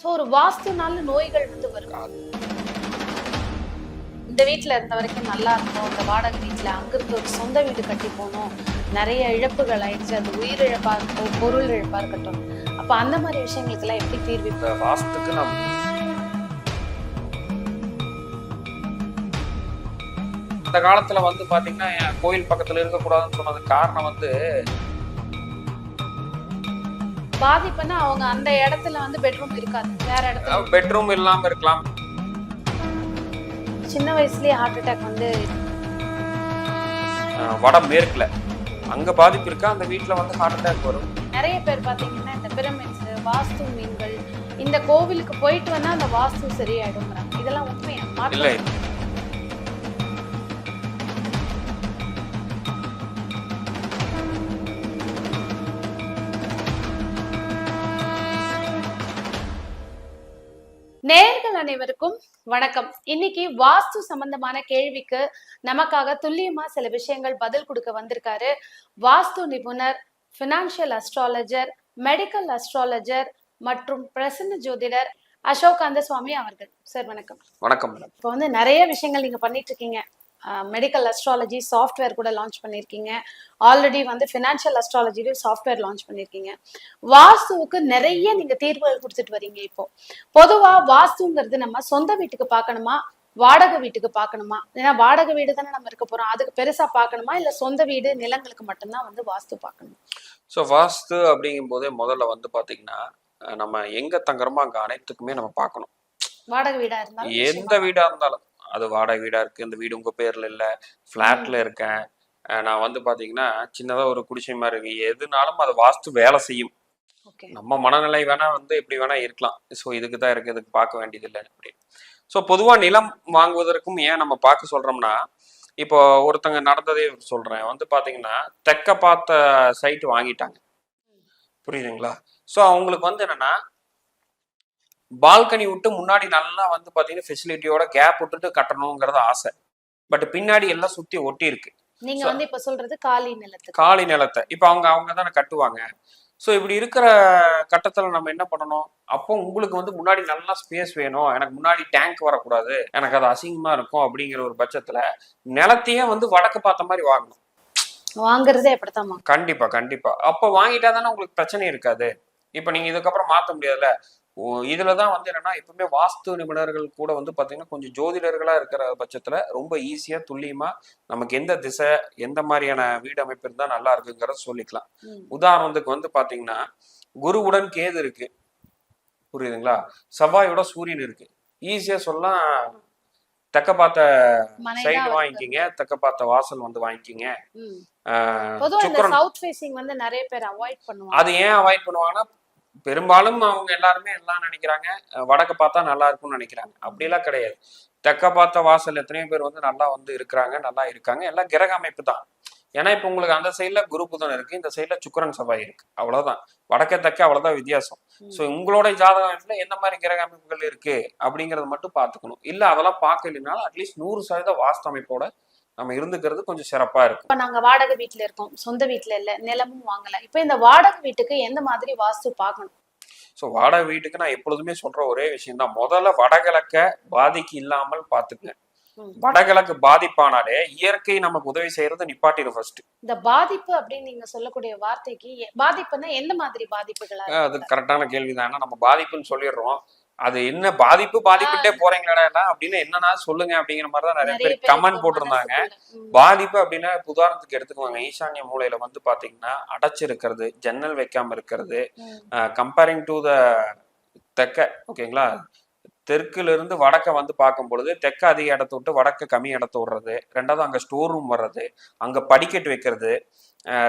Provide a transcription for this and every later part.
So ஒரு வாஸ்துனால நோய்கள் வந்து வரும். இந்த வீட்டில் இருந்த வரைக்கும் நல்லா இருக்கும் இந்த வாடகை வீட்டில் அங்கிருந்து ஒரு சொந்த வீடு கட்டி போகணும் நிறைய இழப்புகள் ஆயிடுச்சு. அது உயிர் இருக்கட்டும் பொருள் இழப்பா இருக்கட்டும். அப்போ அந்த மாதிரி விஷயங்களுக்கெல்லாம் எப்படி தீர்வு? இந்த வாஸ்துக்கு நம்ம அந்த காலத்துல வந்து பார்த்தீங்கன்னா கோயில் பக்கத்துல இருக்கக்கூடாதுன்னு சொன்னது காரணம் வந்து பாதிப்புன்னா அவங்க அந்த இடத்துல வந்து பெட்ரூம் இருக்காது. வேற இடத்துல. பெட்ரூம் இல்லாம இருக்கலாம். சின்ன வயசுலயே ஹார்ட் அட்டாக் வந்து வட மேற்குல. அங்க பாதிப்பு இருக்கா? அந்த வீட்ல வந்து ஹார்ட் அட்டாக் வரும். நிறைய பேர் பாத்தீங்கன்னா இந்த பிரமிட்ஸ் வாஸ்து மீன்கள் இந்த கோவிலுக்கு போயிட்டு வந்தா அந்த வாஸ்து சரியாயிடுங்கிறாங்க இதெல்லாம் உண்மையா? இல்ல. அனைவருக்கும் வணக்கம். இன்னைக்கு வாஸ்து சம்பந்தமான கேள்விக்கு நமக்காக துல்லியமா சில விஷயங்கள் பதில் கொடுக்க வந்திருக்காரு. வாஸ்து நிபுணர் ஃபினான்ஷியல் அஸ்ட்ராலஜர் மெடிக்கல் அஸ்ட்ராலஜர் மற்றும் பிரசன்ன ஜோதிடர் அசோக் கந்தசுவாமி அவர்கள். சார் வணக்கம். வணக்கம். இப்போ வந்து நிறைய விஷயங்கள் நீங்க பண்ணிட்டு இருக்கீங்க. மெடிக்கல் அஸ்ட்ராலஜி சாஃப்ட்வேர் கூட லான்ச் பண்ணியிருக்கீங்க ஆல்ரெடி வந்து ஃபினான்ஷியல் அஸ்ட்ராலஜிலையும் சாஃப்ட்வேர் லான்ச் பண்ணியிருக்கீங்க வாஸ்துவுக்கு நிறைய நீங்க தீர்வுகள் கொடுத்துட்டு வரீங்க இப்போ. பொதுவா வாஸ்துங்கிறது நம்ம சொந்த வீட்டுக்கு பார்க்கணுமா? வாடகை வீட்டுக்கு பார்க்கணுமா? ஏன்னா வாடகை வீடு தானே நம்ம இருக்க போறோம். அதுக்கு பெருசா பார்க்கணுமா? இல்ல சொந்த வீடு நிலங்களுக்கு மட்டும்தான் வந்து வாஸ்து பார்க்கணும்? ஸோ வாஸ்து அப்படிங்கும் போதே முதல்ல வந்து பாத்தீங்கன்னா நம்ம எங்க தங்குறோமோ அங்க அனைத்துக்குமே நம்ம பார்க்கணும். வாடகை வீடா இருந்தாலும் எந்த நிச்சயமா. வீடா இருந்தாலும். அது வாடகை வீடா இருக்கு இந்த வீடு உங்க பேர்ல இல்ல ஃபிளாட்ல இருக்கேன். நான் வந்து பாத்தீங்கன்னா சின்னதா ஒரு குடிசை மாதிரி இருக்கு. எதுனாலும் அது வாஸ்து வேலை செய்யும். நம்ம மனநிலை வேணா வந்து எப்படி வேணா இருக்கலாம். ஸோ இதுக்கு தான் இருக்கு இதுக்கு பார்க்க வேண்டியதில்லை அப்படி ஸோ பொதுவா நிலம் வாங்குவதற்கும் ஏன் நம்ம பார்க்க சொல்றோம்னா இப்போ ஒருத்தங்க நடந்ததே சொல்றேன். வந்து பாத்தீங்கன்னா தெக்க பார்த்த சைட் வாங்கிட்டாங்க. புரியுதுங்களா? ஸோ அவங்களுக்கு வந்து என்னன்னா பால்கனி விட்டு முன்னாடி நல்லா வந்து பாத்தீங்கன்னா ஃபெசிலிட்டியோட கேப் விட்டுட்டு கட்டணுங்கிறது ஆசை. பட் பின்னாடி எல்லாம் சுத்தி ஒட்டி இருக்கு. நீங்க வந்து இப்ப சொல்றது காலி நிலத்துக்கு. காலி நிலத்தை. இப்போ அவங்க அவங்க தானே கட்டுவாங்க. ஸோ இப்படி இருக்கிற கட்டத்தில் நம்ம என்ன பண்ணணும்? அப்போ உங்களுக்கு வந்து முன்னாடி நல்லா ஸ்பேஸ் வேணும். எனக்கு முன்னாடி டேங்க் வரக்கூடாது. எனக்கு அது அசிங்கமா இருக்கும் அப்படிங்கிற ஒரு பட்சத்தில் நிலத்தையே வந்து வடக்கு பார்த்த மாதிரி வாங்கணும். வாங்குறதே அப்படித்தான். கண்டிப்பா கண்டிப்பா. அப்போ வாங்கிட்டா தானே உங்களுக்கு பிரச்சனை இருக்காது. இப்போ நீங்க இதுக்கப்புறம் மாற்ற முடியாதுல்ல? இதுல தான் வந்து என்னன்னா எப்பவுமே வாஸ்து நிபுணர்கள் கூட வந்து பாத்தீங்கன்னா கொஞ்சம் ஜோதிடர்களா இருக்கிற பட்சத்துல ரொம்ப ஈஸியா துல்லியமா நமக்கு எந்த திசை எந்த மாதிரியான வீடு அமைப்பு இருந்தா நல்லா இருக்குங்கிறத சொல்லிக்கலாம். உதாரணத்துக்கு வந்து பாத்தீங்கன்னா குருவுடன் கேது இருக்கு. புரியுதுங்களா? செவ்வாயோட சூரியன் இருக்கு. ஈஸியா சொல்லலாம் தெக்க பார்த்த சைடு வாங்கிக்கிங்க தெக்க பார்த்த வாசல் வந்து வாங்கிக்கிங்க. ம். ஆஹ் பொதுவா இந்த சுக்கிரன் சவுத் ஃபேசிங் வந்து நிறைய பேர் அவாய்ட் பண்ணுவாங்க. அது ஏன் அவாய்ட் பண்ணுவாங்கன்னா பெரும்பாலும் அவங்க எல்லாருமே எல்லாம் நினைக்கிறாங்க. வடக்க பார்த்தா நல்லா இருக்கும்னு நினைக்கிறாங்க. அப்படிலாம் கிடையாது. தெக்க பார்த்த வாசல் எத்தனையோ பேர் வந்து நல்லா வந்து இருக்கிறாங்க நல்லா இருக்காங்க. எல்லாம் கிரக அமைப்பு தான். ஏன்னா இப்போ உங்களுக்கு அந்த சைட்ல குரு புதன் இருக்கு இந்த சைட்ல சுக்கிரன் செவ்வாய் இருக்கு. அவ்வளவுதான். வடக்க தெக்க அவ்வளவுதான் வித்தியாசம். ஸோ உங்களோட ஜாதகத்துல எந்த மாதிரி கிரக அமைப்புகள் இருக்கு அப்படிங்கறத மட்டும் பார்த்துக்கணும். இல்ல அதெல்லாம் பார்க்கலைனாலும் அட்லீஸ்ட் நூறு சதவீத வாஸ்து அமைப்போட நம்ம இருந்துக்கிறது கொஞ்சம் சிறப்பா இருக்கும் இப்ப நாங்க வாடகை வீட்ல இருக்கோம். சொந்த வீட்ல இல்ல நிலமும் வாங்கல. இப்ப இந்த வாடகை வீட்டுக்கு எந்த மாதிரி வாஸ்து பார்க்கணும்? ஸோ வாடகை வீட்டுக்கு நான் எப்பொழுதுமே சொல்ற ஒரே விஷயம் தான். முதல்ல வடகிழக்க பாதிக்கு இல்லாமல் பார்த்துக்குங்க. ம். வடகிழக்கு பாதிப்பானாலே இயற்கை நமக்கு உதவி செய்யறது நிப்பாட்டிடும் ஃபர்ஸ்ட் இந்த பாதிப்பு அப்படின்னு நீங்க சொல்லக்கூடிய வார்த்தைக்கு பாதிப்புன்னா எந்த மாதிரி பாதிப்புகளா அது கரெக்டான கேள்விதான். நம்ம பாதிப்புன்னு சொல்லிடுறோம். அது என்ன பாதிப்பு பாதிப்புட்டே போறீங்களா அப்படின்னு என்னன்னா சொல்லுங்க அப்படிங்கிற மாதிரி தான் நிறைய பேர் கமெண்ட் போட்டிருந்தாங்க. பாதிப்பு அப்படின்னா உதாரணத்துக்கு எடுத்துக்குவாங்க. ஈசான்ய மூலையில வந்து பாத்தீங்கன்னா அடைச்சிருக்கிறது ஜன்னல் வைக்காம இருக்கிறது கம்பேரிங் டு த தெற்க ஓகேங்களா? தெற்குல இருந்து வடக்க வந்து பார்க்கும் பொழுது தெற்க அதிக இடத்த விட்டு வடக்க கம்மி இடத்த விடுறது ரெண்டாவது அங்க ஸ்டோர் ரூம் வர்றது அங்க படிக்கட்டு வைக்கிறது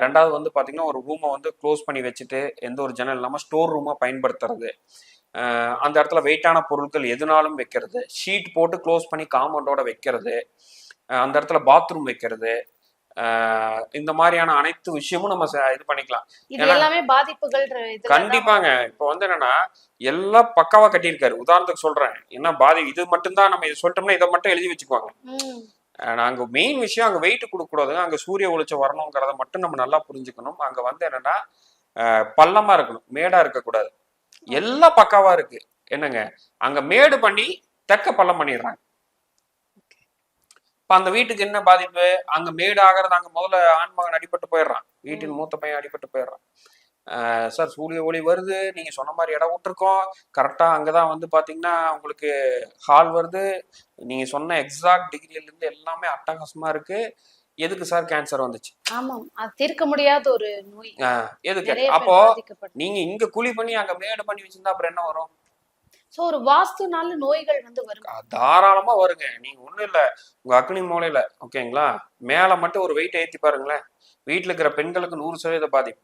ரெண்டாவது வந்து பாத்தீங்கன்னா ஒரு ரூமை வந்து க்ளோஸ் பண்ணி வச்சுட்டு எந்த ஒரு ஜன்னல் இல்லாம ஸ்டோர் ரூமா பயன்படுத்துறது. அந்த இடத்துல வெயிட்டான பொருட்கள் எதுனாலும் வைக்கிறது. ஷீட் போட்டு க்ளோஸ் பண்ணி காம்பவுண்டோட வைக்கிறது. அந்த இடத்துல பாத்ரூம் வைக்கிறது. இந்த மாதிரியான அனைத்து விஷயமும் நம்ம இது பண்ணிக்கலாம். பாதிப்புகள் கண்டிப்பாங்க. இப்போ வந்து என்னன்னா எல்லாம் பக்காவா கட்டியிருக்காரு. உதாரணத்துக்கு சொல்றேன். என்ன பாதி இது மட்டும்தான் நம்ம இது சொல்லிட்டோம்னா இதை மட்டும் எழுதி வச்சுக்குவாங்க. நாங்க மெயின் விஷயம் அங்க வெயிட் கொடுக்க கூடாதுங்க அங்க சூரிய ஒளிச்சம் வரணுங்கிறத மட்டும் நம்ம நல்லா புரிஞ்சுக்கணும். அங்க வந்து என்னன்னா பள்ளமா இருக்கணும். மேடா இருக்கக்கூடாது. எல்லாம் பக்காவா இருக்கு. என்னங்க? அங்க மேடு பண்ணி தெக்க பள்ளம் பண்ணிடுறாங்க. இப்ப அந்த வீட்டுக்கு என்ன பாதிப்பு? அங்க மேடு ஆகிறது அங்க முதல்ல ஆண்மகன் அடிபட்டு போயிடுறான். வீட்டின் மூத்த பையன் அடிபட்டு போயிடுறான். சார் சூரிய ஒளி வருது. நீங்க சொன்ன மாதிரி இடம் விட்டுருக்கோம். கரெக்டா அங்கதான் வந்து பாத்தீங்கன்னா உங்களுக்கு ஹால் வருது. நீங்க சொன்ன எக்ஸாக்ட் டிகிரில இருந்து எல்லாமே அட்டகாசமா இருக்கு. எதுக்கு சார் கேன்சர் வந்துச்சு? ஆமாம். அது தீர்க்க முடியாத ஒரு நோய். எதுக்கு? அப்போ நீங்க இங்க குழி பண்ணி அங்க மேடு பண்ணி வச்சிருந்தா அப்புறம் என்ன வரும்? சோ ஒரு வாஸ்துனால நோய்கள் வந்து வரும். தாராளமா வருங்க. நீங்க ஒண்ணும் இல்ல. உங்க அக்னி மூலையில ஓகேங்களா? மேல மட்டும் ஒரு வெயிட் ஏத்தி பாருங்களேன். வீட்டுல இருக்கிற பெண்களுக்கு நூறு சதவீத பாதிப்பு.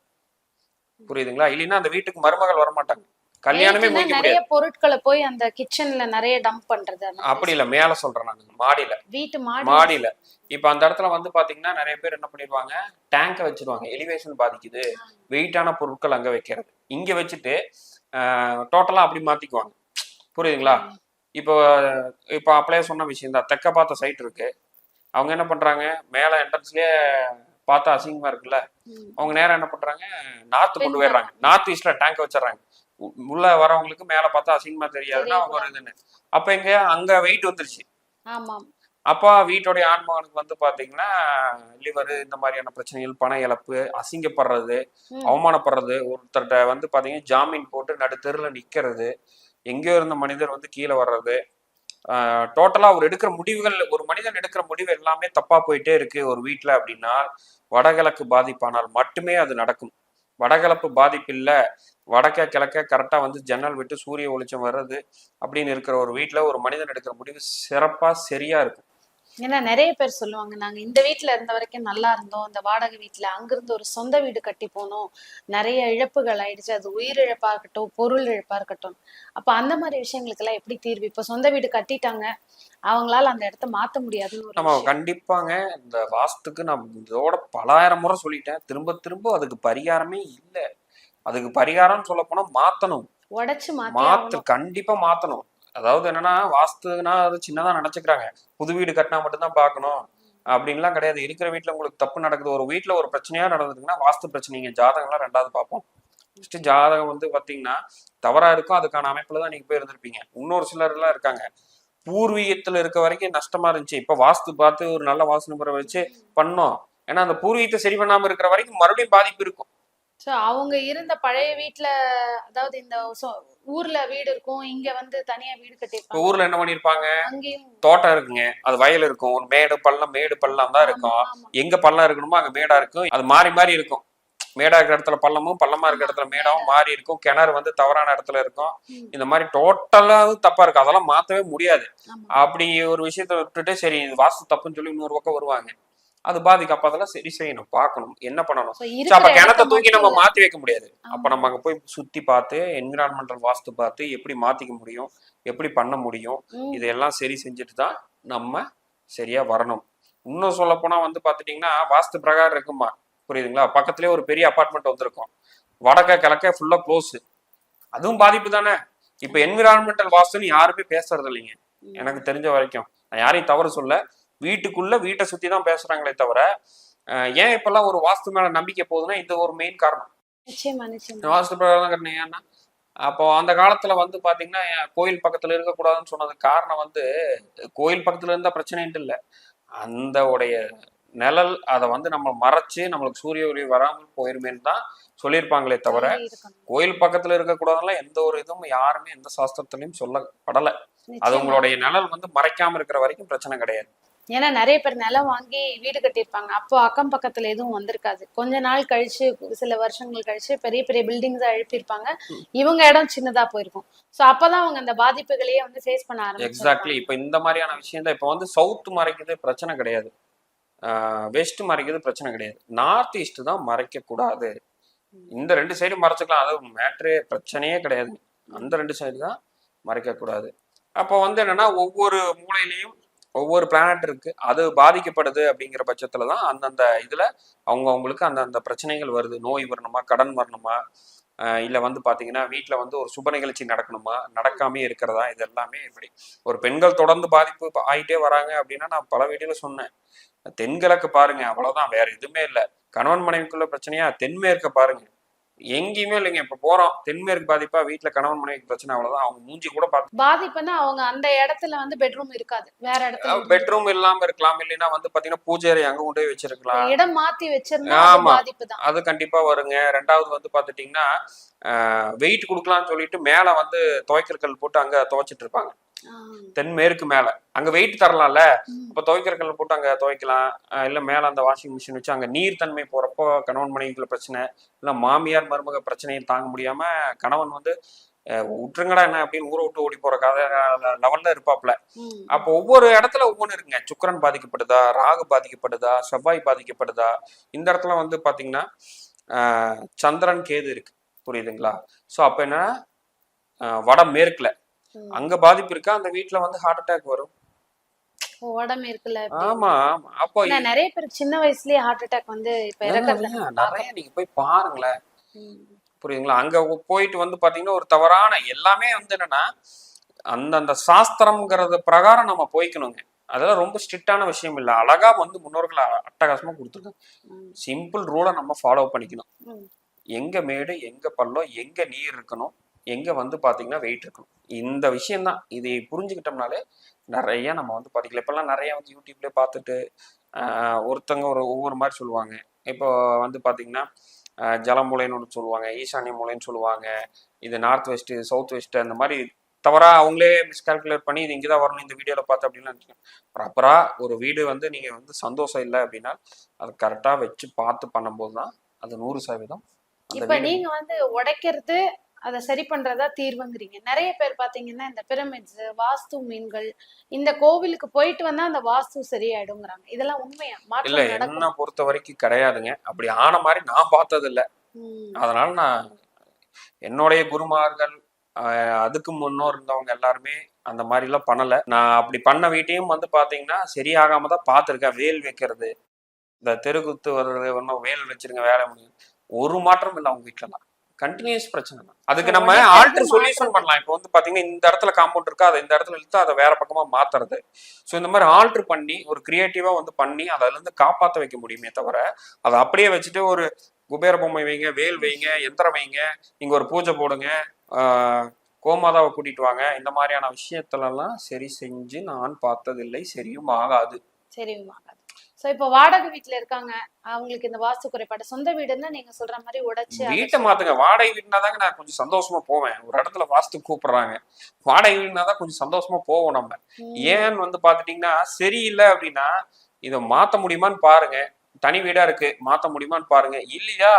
புரியுதுங்களா? இல்லைன்னா அந்த வீட்டுக்கு மருமகள் வரமாட்டாங்க. கல்யாணமே முடிக்க நிறைய பொருட்களை போய் அந்த கிச்சன்ல நிறைய டம்ப் பண்றது. அப்படி இல்ல மேல சொல்றேன் நான் மாடியில. வீட்டு மாடி. மாடியில. இப்ப அந்த இடத்துல வந்து பாத்தீங்கன்னா நிறைய பேர் என்ன பண்ணிடுவாங்க டேங்க வச்சிருவாங்க. எலிவேஷன் பாதிக்குது. வெயிட்டான பொருட்கள் அங்க வைக்கிறது. இங்க வச்சுட்டு டோட்டலா அப்படி மாத்திக்குவாங்க. புரியுதுங்களா? இப்போ இப்போ அப்படியே சொன்ன விஷயம் தான் தெக்க பார்த்த சைட் இருக்கு. அவங்க என்ன பண்றாங்க மேல என்ட்ரன்ஸ்லயே பார்த்தா அசிங்கமா இருக்குல்ல. அவங்க நேரம் என்ன பண்றாங்க நார்த் கொண்டு போயிடுறாங்க. நார்த் ஈஸ்ட்ல டேங்க் வச்சிடறாங்க. உள்ள வரவங்களுக்கு மேல பார்த்தா அசிங்கமா தெரியாதுன்னா அவங்க ஒரு இதுன்னு. அப்ப இங்க அங்க வெயிட் வந்துருச்சு. அப்பா வீட்டுடைய ஆண்மகனுக்கு வந்து பாத்தீங்கன்னா லிவர் இந்த மாதிரியான பிரச்சனைகள் பண இழப்பு அசிங்கப்படுறது. அவமானப்படுறது ஒருத்தர்கிட்ட வந்து பாத்தீங்கன்னா ஜாமீன் போட்டு நடு தெருல நிக்கிறது எங்கேயோ இருந்த மனிதர் வந்து கீழே வர்றது டோட்டலா அவர் எடுக்கிற முடிவுகள் ஒரு மனிதன் எடுக்கிற முடிவு எல்லாமே தப்பா போயிட்டே இருக்கு ஒரு வீட்ல அப்படின்னா வடகிழக்கு பாதிப்பானால் மட்டுமே அது நடக்கும். வடகிழப்பு பாதிப்பு இல்லை. வடக்க கிழக்க கரெக்டா வந்து ஜன்னல் விட்டு சூரிய ஒளிச்சம் வர்றது அப்படின்னு இருக்கிற ஒரு வீட்டில் ஒரு மனிதன் எடுக்கிற முடிவு சிறப்பாக சரியா இருக்கும். ஏன்னா நிறைய பேர் சொல்லுவாங்க நாங்க இந்த வீட்ல இருந்த வரைக்கும் நல்லா இருந்தோம். இந்த வாடகை வீட்ல அங்கிருந்து ஒரு சொந்த வீடு கட்டி போனோம். நிறைய இழப்புகள் ஆயிடுச்சு. அது உயிர் இழப்பா இருக்கட்டும் பொருள் இழப்பா இருக்கட்டும். அப்ப அந்த மாதிரி விஷயங்களுக்கு எல்லாம் எப்படி தீர்வு? இப்ப சொந்த வீடு கட்டிட்டாங்க. அவங்களால அந்த இடத்த மாத்த முடியாதுன்னு நம்ம. கண்டிப்பாங்க இந்த வாஸ்துக்கு நான் இதோட பலாயிரம் முறை சொல்லிட்டேன். திரும்ப திரும்ப அதுக்கு பரிகாரமே இல்லை. அதுக்கு பரிகாரம்னு சொல்ல போனா மாத்தணும். உடைச்சு மாத்தி. கண்டிப்பா மாத்தணும். அதாவது என்னன்னா வாஸ்துனா அது சின்னதா நினைச்சுக்கிறாங்க. புது வீடு கட்டினா மட்டும்தான் பார்க்கணும். அப்படின்லாம் கிடையாது. இருக்கிற வீட்டுல உங்களுக்கு தப்பு நடக்குது. ஒரு வீட்ல ஒரு பிரச்சனையா நடந்ததுன்னா வாஸ்து பிரச்சனைங்க ஜாதகம்லாம் ரெண்டாவது பார்ப்போம். ஃபர்ஸ்ட் ஜாதகம் வந்து பாத்தீங்கன்னா தவறா இருக்கும் அதுக்கான அமைப்புல தான் நீங்க போய் இருந்திருப்பீங்க. இன்னொரு சிலர் எல்லாம் இருக்காங்க. பூர்வீகத்துல இருக்க வரைக்கும் நஷ்டமா இருந்துச்சு. இப்ப வாஸ்து பார்த்து ஒரு நல்ல வாசனை முறை வச்சு பண்ணோம். ஏன்னா அந்த பூர்வீகத்தை சரி பண்ணாம இருக்கிற வரைக்கும் மறுபடியும் பாதிப்பு இருக்கும். அவங்க இருந்த பழைய வீட்டுல அதாவது இந்த ஊர்ல வீடு இருக்கும். இங்க வந்து தனியா வீடு கட்டிருப்பாங்க ஊர்ல என்ன பண்ணிருப்பாங்க அங்கேயும் தோட்டம் இருக்குங்க. அது வயல் இருக்கும். ஒரு மேடு பள்ளம் மேடு பள்ளம் தான் இருக்கும். எங்க பள்ளம் இருக்கணுமோ அங்க மேடா இருக்கும். அது மாறி மாறி இருக்கும். மேடா இருக்கிற இடத்துல பள்ளமும் பள்ளமா இருக்கிற இடத்துல மேடாவும் மாறி இருக்கும். கிணறு வந்து தவறான இடத்துல இருக்கும். இந்த மாதிரி டோட்டலா தப்பா இருக்கு அதெல்லாம் மாத்தவே முடியாது. அப்படி ஒரு விஷயத்த விட்டுட்டு சரி இது வாஸ்து தப்புன்னு சொல்லி இன்னொரு பக்கம் வருவாங்க. அது பாதிக்கு அப்ப அதெல்லாம் சரி செய்யணும் பார்க்கணும் என்ன பண்ணணும். அப்ப கிணத்த தூக்கி நம்ம மாத்தி வைக்க முடியாது. அப்ப நம்ம அங்க போய் சுத்தி பார்த்து என்விரான்மெண்டல் வாஸ்து பார்த்து எப்படி மாத்திக்க முடியும் எப்படி பண்ண முடியும் ம். இதையெல்லாம் சரி செஞ்சுட்டு தான் நம்ம சரியா வரணும். இன்னும் சொல்ல போனா வந்து பாத்துட்டீங்கன்னா வாஸ்து பிரகாரம் இருக்குமா புரியுதுங்களா? பக்கத்துலயே ஒரு பெரிய அபார்ட்மெண்ட் வந்திருக்கும். வடக்க கிழக்க ஃபுல்லா க்ளோஸ் அதுவும் பாதிப்பு தானே? இப்ப என்விரான்மெண்டல் வாஸ்துன்னு யாருமே பேசுறது இல்லைங்க. எனக்கு தெரிஞ்ச வரைக்கும். நான் யாரையும் தவறு சொல்ல வீட்டுக்குள்ள வீட்டை சுத்தி தான் பேசுறாங்களே தவிர ஏன் இப்பெல்லாம் ஒரு வாஸ்து மேல நம்பிக்கை போகுதுன்னா இது ஒரு மெயின் காரணம். இந்த வாஸ்து பிரகாரம் ஏன்னா அப்போ அந்த காலத்துல வந்து பாத்தீங்கன்னா கோயில் பக்கத்துல இருக்கக்கூடாதுன்னு சொன்னதுக்கு காரணம் வந்து கோயில் பக்கத்துல இருந்தா பிரச்சனைன்ட்டு இல்லை. அந்த உடைய நிழல் அதை வந்து நம்ம மறைச்சு நம்மளுக்கு சூரிய ஒளி வராமல் போயிருமேன்னு தான் சொல்லியிருப்பாங்களே தவிர. கோயில் பக்கத்துல இருக்கக்கூடாதுல எந்த ஒரு இதுவும் யாருமே எந்த சாஸ்திரத்திலையும் சொல்லப்படல. அது. உங்களுடைய நிழல் வந்து மறைக்காம இருக்கிற வரைக்கும் பிரச்சனை கிடையாது. ஏன்னா நிறைய பேர் நிலம் வாங்கி வீடு கட்டியிருப்பாங்க. அப்போ அக்கம் பக்கத்துல எதுவும் வந்திருக்காது. கொஞ்ச நாள் கழிச்சு சில வருஷங்கள் கழிச்சு பெரிய பெரிய பில்டிங்ஸ் எழுப்பியிருப்பாங்க. இவங்க இடம் சின்னதா போயிருக்கும். சோ அப்பதான் அவங்க அந்த பாதிப்புகளையே வந்து ஃபேஸ் பண்ண எக்ஸாக்ட்லி ஆரம்பிச்சிருக்காங்க இப்போ இந்த மாதிரியான விஷயம் தான் இப்போ வந்து சவுத் மறைக்குது பிரச்சனை கிடையாது. வெஸ்ட் மறைக்குது பிரச்சனை கிடையாது. நார்த் ஈஸ்ட் தான் மறைக்க கூடாது இந்த ரெண்டு சைடும் மறைச்சிக்கலாம். அது மேட்ரே பிரச்சனையே கிடையாது. அந்த ரெண்டு சைடு தான் மறைக்க கூடாது அப்போ வந்து என்னன்னா ஒவ்வொரு மூலையிலையும் ஒவ்வொரு பிளானட் இருக்கு. அது பாதிக்கப்படுது அப்படிங்கிற பட்சத்துல தான் அந்தந்த இதுல அவங்க அவங்களுக்கு அந்தந்த பிரச்சனைகள் வருது. நோய் வரணுமா கடன் வரணுமா ஆஹ் இல்ல வந்து பாத்தீங்கன்னா வீட்டில் வந்து ஒரு சுப நிகழ்ச்சி நடக்கணுமா நடக்காமே இருக்கிறதா? இது எல்லாமே இப்படி ஒரு பெண்கள் தொடர்ந்து பாதிப்பு ஆகிட்டே ஆயிட்டே வராங்க அப்படின்னா நான் பல வீடியோல சொன்னேன். தென்கிழக்கு பாருங்க அவ்வளவுதான் வேற எதுவுமே இல்ல. கணவன் மனைவிக்குள்ள பிரச்சனையா? தென்மேற்க பாருங்க. எங்கேயுமே இல்லைங்க. இப்ப போறோம். தென்மேற்கு பாதிப்பா வீட்டுல கணவன் மனைவிக்கு பிரச்சனை அவ்வளவுதான். அவங்க மூஞ்சி கூட பார்த்து பாதிப்புன்னா அவங்க அந்த இடத்துல வந்து பெட்ரூம் இருக்காது. வேற இடத்துல. பெட்ரூம் இல்லாம இருக்கலாம். இல்லைன்னா வந்து பாத்தீங்கன்னா பூஜை அறை அங்க கொண்டு போய் வச்சிருக்கலாம். இடம் மாத்தி வச்சிருந்தா ஆமா. அது கண்டிப்பா வருங்க. ரெண்டாவது வந்து பாத்துட்டீங்கன்னா வெயிட் கொடுக்கலாம்னு சொல்லிட்டு மேல வந்து துவைக்கிற கல் போட்டு அங்க துவைச்சிட்டு இருப்பாங்க. தென்மேற்கு மேல. அங்க வெயிட் தரலாம்ல? இப்ப துவைக்கிற கல் போட்டு அங்க துவைக்கலாம். இல்ல மேல அந்த வாஷிங் மிஷின் வச்சு அங்க நீர் தன்மை போறப்போ கணவன் மனைவிக்குள்ள பிரச்சனை இல்ல மாமியார் மருமக பிரச்சனையை தாங்க முடியாம கணவன் வந்து விட்டுருங்கடா என்ன? அப்படின்னு ஊரை விட்டு ஓடி போற கதை லெவல்ல இருப்பாப்ல. அப்போ ஒவ்வொரு இடத்துல ஒவ்வொன்று இருக்குங்க. சுக்கிரன் பாதிக்கப்படுதா? ராகு பாதிக்கப்படுதா? செவ்வாய் பாதிக்கப்படுதா? இந்த இடத்துல வந்து பாத்தீங்கன்னா ஆஹ் சந்திரன் கேது இருக்கு. புரியுதுங்களா? சோ அப்ப என்னன்னா ஆஹ் வட மேற்குல. ம். அங்க பாதிப்பு இருக்கா? அந்த வீட்ல வந்து ஹார்ட் அட்டாக் வரும். உடம்பு இருக்குல்ல ஆமா அப்போ நிறைய பேருக்கு சின்ன வயசுலயே ஹார்ட் அட்டாக் வந்து இப்ப நிறைய நீங்க போய் பாருங்களேன். புரியுதுங்களா? அங்க போயிட்டு வந்து பாத்தீங்கன்னா ஒரு தவறான எல்லாமே வந்து என்னன்னா அந்தந்த சாஸ்திரம்ங்கிறது பிரகாரம் நம்ம போய்க்கணுங்க. அதெல்லாம் ரொம்ப ஸ்ட்ரிக்டான விஷயம் இல்லை. அழகா வந்து முன்னோர்கள் அட்டகாசமா கொடுத்துருக்காங்க. சிம்பிள் ரூலை நம்ம ஃபாலோ பண்ணிக்கணும். எங்க மேடு எங்க பள்ளம் எங்க நீர் இருக்கணும்? எங்க வந்து பாத்தீங்கன்னா வெயிட் இருக்கணும். இந்த விஷயம்தான். இதை புரிஞ்சுக்கிட்டோம்னாலே நிறைய நம்ம வந்து பாத்தீங்களா இப்பெல்லாம் நிறைய வந்து யூடியூப்ல பார்த்துட்டு ஒருத்தங்க ஒரு ஒவ்வொரு மாதிரி சொல்லுவாங்க. இப்போ வந்து பாத்தீங்கன்னா ஆஹ், ஜலமூலைன்னு சொல்லுவாங்க ஈசானிய மூலைன்னு சொல்லுவாங்க இது நார்த் வெஸ்ட் சவுத் வெஸ்ட் அந்த மாதிரி தவறா அவங்களே மிஸ்கால்குலேட் பண்ணி இது இங்கே தான் வரணும் இந்த வீடியோவில் பார்த்து அப்படின்னு ப்ராப்பரா ஒரு வீடு வந்து நீங்க வந்து சந்தோஷம் இல்லை அப்படின்னா அதை கரெக்டா வச்சு பார்த்து பண்ணும்போது தான் அது நூறு சதவீதம் இப்ப வீடு நீங்க வந்து உடைக்கிறது அதை சரி பண்றதா தீர்வுங்கிறீங்க. நிறைய பேர் பாத்தீங்கன்னா இந்த பிரமிட்ஸ் வாஸ்து மீன்கள் இந்த கோவிலுக்கு போயிட்டு வந்தா அந்த வாஸ்து சரியாயிடுங்கிறாங்க. இதெல்லாம் உண்மையா? இல்ல என்ன பொறுத்த வரைக்கும் கிடையாதுங்க. அப்படி ஆன மாதிரி நான் பார்த்தது இல்ல. அதனால நான் என்னுடைய குருமார்கள் அதுக்கு முன்னோர் இருந்தவங்க எல்லாருமே அந்த மாதிரி எல்லாம் பண்ணல. நான் அப்படி பண்ண வீட்டையும் வந்து பாத்தீங்கன்னா சரியாகாம தான் பார்த்துருக்கேன். வேல் வைக்கிறது இந்த தெருக்குத்து வர்றது ஒன்றும் வேல் வச்சிருங்க வேலை முடியும் ஒரு மாற்றம் இல்லை அவங்க வீட்டுலலாம் கண்டினியூஸ் பிரச்சனை தான். அதுக்கு நம்ம ஆல்டர் சொல்யூஷன் பண்ணலாம். இப்போ வந்து பாத்தீங்கன்னா இந்த இடத்துல காம்பவுண்ட் இருக்கா அதை இந்த இடத்துல இழுத்து அதை வேற பக்கமா மாத்துறது. ஸோ இந்த மாதிரி ஆல்டர் பண்ணி ஒரு கிரியேட்டிவா வந்து பண்ணி அதுல இருந்து காப்பாத்த வைக்க முடியுமே தவிர அதை அப்படியே வச்சுட்டு ஒரு குபேர பொம்மை வைங்க வேல் வைங்க எந்திரம் வைங்க இங்க ஒரு பூஜை போடுங்க கோமாதாவை கூட்டிட்டு வாங்க. இந்த மாதிரியான விஷயத்துல எல்லாம் சரி செஞ்சு நான் பார்த்ததில்லை சரியும் ஆகாது. சரியுமாகாது சோ இப்ப வாடகை வீட்டுல இருக்காங்க. அவங்களுக்கு இந்த வாஸ்து குறைபாடு. சொந்த வீடுன்னா நீங்க சொல்ற மாதிரி உடைச்சு வீட்டை மாத்துங்க. வாடகை வீடுனா தாங்க நான் கொஞ்சம் சந்தோஷமா போவேன். ஒரு இடத்துல வாஸ்து கூப்பிடுறாங்க. வாடகை வீடுனா தான் கொஞ்சம் சந்தோஷமா போவோம் நம்ம. ம். ஏன்னு வந்து பாத்துட்டீங்கன்னா சரியில்லை அப்படின்னா இதை மாத்த முடியுமான்னு பாருங்க. தனி வீடா இருக்கு. மாத்த முடியுமான்னு பாருங்க. இல்லையா?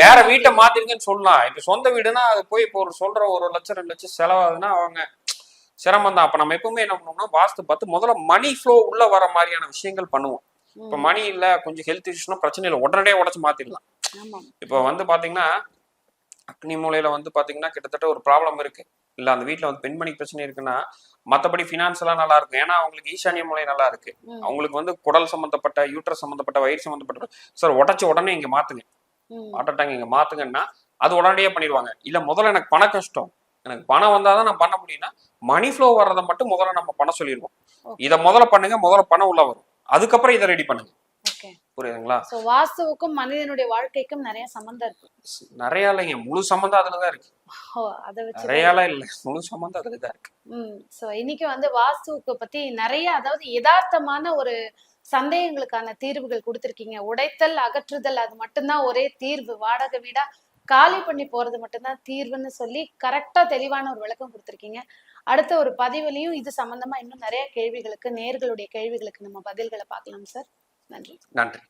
வேற வீட்டை மாத்திருங்கன்னு சொல்லலாம். இப்ப சொந்த வீடுனா அது போய் இப்போ ஒரு சொல்ற ஒரு லட்சம் ரெண்டு லட்சம் செலவாகுதுன்னா அவங்க சிரமம் தான். அப்ப நம்ம எப்பவுமே என்ன பண்ணோம்னா வாஸ்து பார்த்து முதல்ல மணி ஃப்ளோ உள்ள வர மாதிரியான விஷயங்கள் பண்ணுவோம். இப்ப. மணி இல்ல கொஞ்சம் ஹெல்த் இஷ்யூஸ்னா பிரச்சனை இல்லை. உடனடியே உடச்சு மாத்திடலாம். இப்போ வந்து பாத்தீங்கன்னா அக்னி மூலையில வந்து பாத்தீங்கன்னா கிட்டத்தட்ட ஒரு ப்ராப்ளம் இருக்கு. இல்ல அந்த வீட்ல வந்து பெண்மணிக்கு பிரச்சனை இருக்குன்னா மத்தபடி ஃபினான்ஸ் எல்லாம் நல்லா இருக்கும். ஏன்னா அவங்களுக்கு ஈசானிய மூலை நல்லா இருக்கு. அவங்களுக்கு வந்து குடல் சம்பந்தப்பட்ட யூட்ரஸ் சம்பந்தப்பட்ட வயிறு சம்பந்தப்பட்ட சார் உடச்சு உடனே இங்க மாத்துங்க. ஹார்ட் அட்டாக் இங்க மாத்துங்கன்னா அது உடனடியே பண்ணிடுவாங்க. இல்ல முதல்ல எனக்கு பண கஷ்டம். எனக்கு பணம் வந்தாதான் நான் பண்ண முடியும்னா மணி ஃப்ளோ வர்றதை மட்டும் முதல்ல நம்ம பண்ண சொல்லிடுவோம். இதை முதல்ல பண்ணுங்க முதல்ல பணம் உள்ள வரும். அதுக்கப்புறம் இதை ரெடி பண்ணுங்க. புரியுதுங்களா? சோ வாஸ்துவுக்கும் மனிதனுடைய வாழ்க்கைக்கும் நிறைய சம்பந்தம் இருக்கு. நிறைய இல்லைங்க முழு சம்பந்தம் அதுலதான் இருக்கு. நிறையலாம் இல்ல முழு சம்பந்தம் அதுலதான் இருக்கு. ம் ஸோ இன்னைக்கு வந்து வாஸ்துவுக்கு பத்தி நிறைய அதாவது யதார்த்தமான ஒரு சந்தேகங்களுக்கான தீர்வுகள் கொடுத்துருக்கீங்க. உடைத்தல் அகற்றுதல் அது மட்டும்தான் ஒரே தீர்வு. வாடகை வீடா காலி பண்ணி போறது மட்டும்தான் தீர்வுன்னு சொல்லி கரெக்டா தெளிவான ஒரு விளக்கம் கொடுத்துருக்கீங்க. அடுத்த ஒரு பதிவுலையும் இது சம்பந்தமா இன்னும் நிறைய கேள்விகளுக்கு நேர்களுடைய கேள்விகளுக்கு நம்ம பதில்களை பார்க்கலாம் சார் நன்றி. நன்றி.